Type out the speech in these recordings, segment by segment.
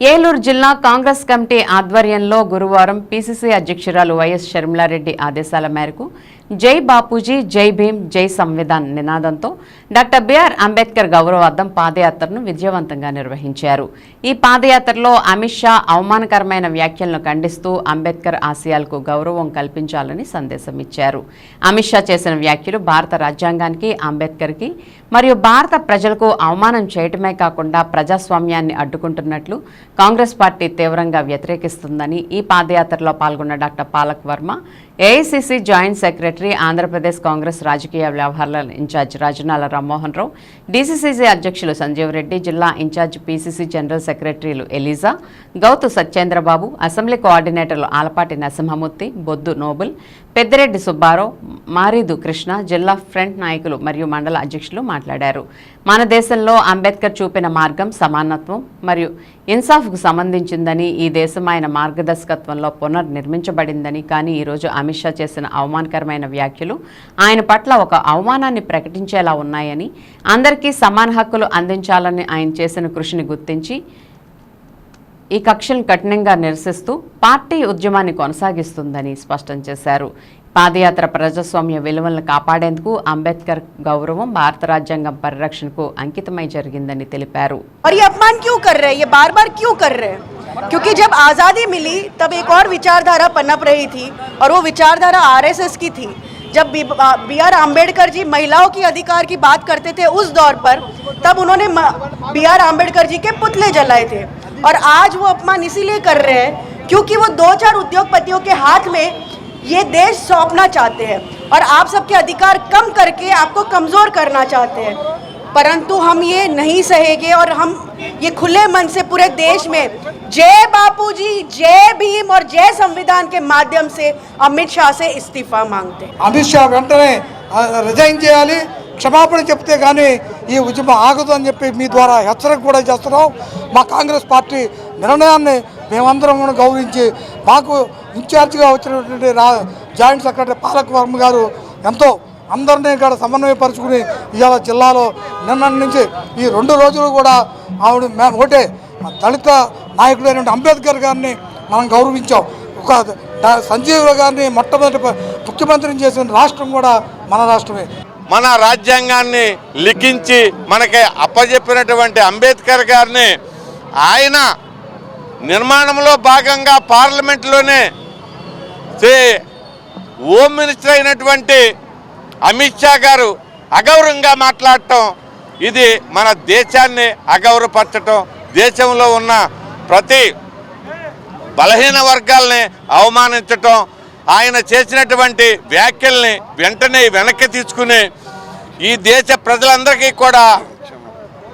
ఏలూరు జిల్లా కాంగ్రెస్ కమిటీ ఆధ్వర్యంలో గురువారం పీసీసీ అధ్యక్షురాలు వైఎస్ షర్మిలారెడ్డి ఆదేశాల మేరకు జై బాపూజీ జై భీమ్ జై సంవిధాన్ నినాదంతో డాక్టర్ బిఆర్ అంబేద్కర్ గౌరవార్థం పాదయాత్రను విజయవంతంగా నిర్వహించారు. ఈ పాదయాత్రలో అమిత్ షా అవమానకరమైన వ్యాఖ్యలను ఖండిస్తూ అంబేద్కర్ ఆశయాలకు గౌరవం కల్పించాలని సందేశం ఇచ్చారు అమిత్ షా చేసిన వ్యాఖ్యలు భారత రాజ్యాంగానికి అంబేద్కర్కి మరియు భారత ప్రజలకు అవమానం చేయటమే కాకుండా ప్రజాస్వామ్యాన్ని అడ్డుకుంటున్నట్లు కాంగ్రెస్ పార్టీ తీవ్రంగా వ్యతిరేకిస్తుందని ఈ పాదయాత్రలో పాల్గొన్న doctor Palak Varma AICC joint secretary Andhra Pradesh Congress రాజకీయ వ్యవహారాల ఇన్ఛార్జ్ రాజనాల రామ్మోహన్ రావు డీసీసీసీ అధ్యక్షులు సంజీవ్ రెడ్డి జిల్లా ఇన్ఛార్జ్ పీసీసీ జనరల్ సెక్రటరీలు ఎలిజా గౌతు సత్యేంద్రబాబు అసెంబ్లీ కోఆర్డినేటర్లు ఆలపాటి నరసింహమూర్తి బొద్దు నోబుల్ పెద్దిరెడ్డి సుబ్బారావు మారీదు కృష్ణ జిల్లా ఫ్రంట్ నాయకులు మరియు మండల అధ్యక్షులు మాట్లాడారు. మన దేశంలో అంబేద్కర్ చూపిన మార్గం సమానత్వం మరియు ఇన్సాఫ్కు సంబంధించిందని ఈ దేశం ఆయన మార్గదర్శకత్వంలో పునర్నిర్మించబడిందని కానీ ఈరోజు అమిత్ షా చేసిన అవమానకరమైన వ్యాఖ్యలు ఆయన పట్ల ఒక అవమానాన్ని ప్రకటించేలా ఉన్నాయని అందరికీ సమాన హక్కులు అందించాలని ఆయన చేసిన కృషిని గుర్తించి ఈ కక్షను కఠినంగా నిరసిస్తూ పార్టీ ఉద్యమాన్ని కొనసాగిస్తుందని స్పష్టం చేశారు పాదయాత్ర ప్రజాస్వామ్య విలువలను కాపాడేందుకు అంబేద్కర్ గౌరవం భారత రాజ్యాంగం పరిరక్షణకు అంకితమై జరిగిందని తెలిపారు और ये अपमान क्यों कर रहे हैं ये बार बार क्यों कर रहे हैं क्योंकि जब आज़ादी मिली तब एक और विचारधारा पनप रही थी और वो विचारधारा आरएसएस की थी जब बी आर आम्बेडकर जी महिलाओं की अधिकार की बात करते थे उस दौर पर तब उन्होंने बी आर आम्बेडकर जी के पुतले जलाए थे और आज वो अपमान इसीलिए कर रहे हैं क्योंकि वो दो चार उद्योगपतियों के हाथ में ये देश सौंपना चाहते हैं और आप सबके अधिकार कम करके आपको कमज़ोर करना चाहते हैं परंतु हम ये नहीं सहेंगे और हम ये खुले मन से पूरे देश में जय बापूजी जय भीम और जय संविधान के माध्यम से अमित शाह से इस्तीफा मांगते हैं అమిత్ షా వెంటనే ఆ, రిజైన్ చేయాలి క్షమాపణ చెప్తే కానీ ఈ ఉద్యమం ఆగదు అని చెప్పి మీ ద్వారా హెచ్చరిక కూడా చేస్తున్నాం. మా కాంగ్రెస్ పార్టీ నిర్ణయాన్ని మేమందరం గౌరవించి మాకు ఇన్ఛార్జిగా వచ్చినటువంటి రా జాయింట్ సెక్రటరీ పాలక వర్మ గారు ఎంతో అందరినీ ఇక్కడ సమన్వయపరుచుకుని ఇవాళ జిల్లాలో నిన్న నుంచి ఈ రెండు రోజులు కూడా ఆవిడ మేము ఒకటే దళిత నాయకుడైన అంబేద్కర్ గారిని మనం గౌరవించాం. ఒక డా- సంజీవ్ గారిని మొట్టమొదటి ముఖ్యమంత్రిని చేసిన రాష్ట్రం కూడా మన రాష్ట్రమే. మన రాజ్యాంగాన్ని లిఖించి మనకి అప్పజెప్పినటువంటి అంబేద్కర్ గారిని ఆయన నిర్మాణంలో భాగంగా పార్లమెంట్లోనే హోమ్ మినిస్టర్ అయినటువంటి అమిత్ షా గారు అగౌరవంగా మాట్లాడటం ఇది మన దేశాన్ని అగౌరవపరచటం దేశంలో ఉన్న ప్రతి బలహీన వర్గాల్ని అవమానించటం ఆయన చేసినటువంటి వ్యాఖ్యల్ని వెంటనే వెనక్కి తీసుకుని ఈ దేశ ప్రజలందరికీ కూడా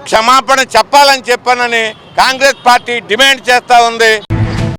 క్షమాపణ చెప్పాలని చెప్పానని కాంగ్రెస్ పార్టీ డిమాండ్ చేస్తూ ఉంది.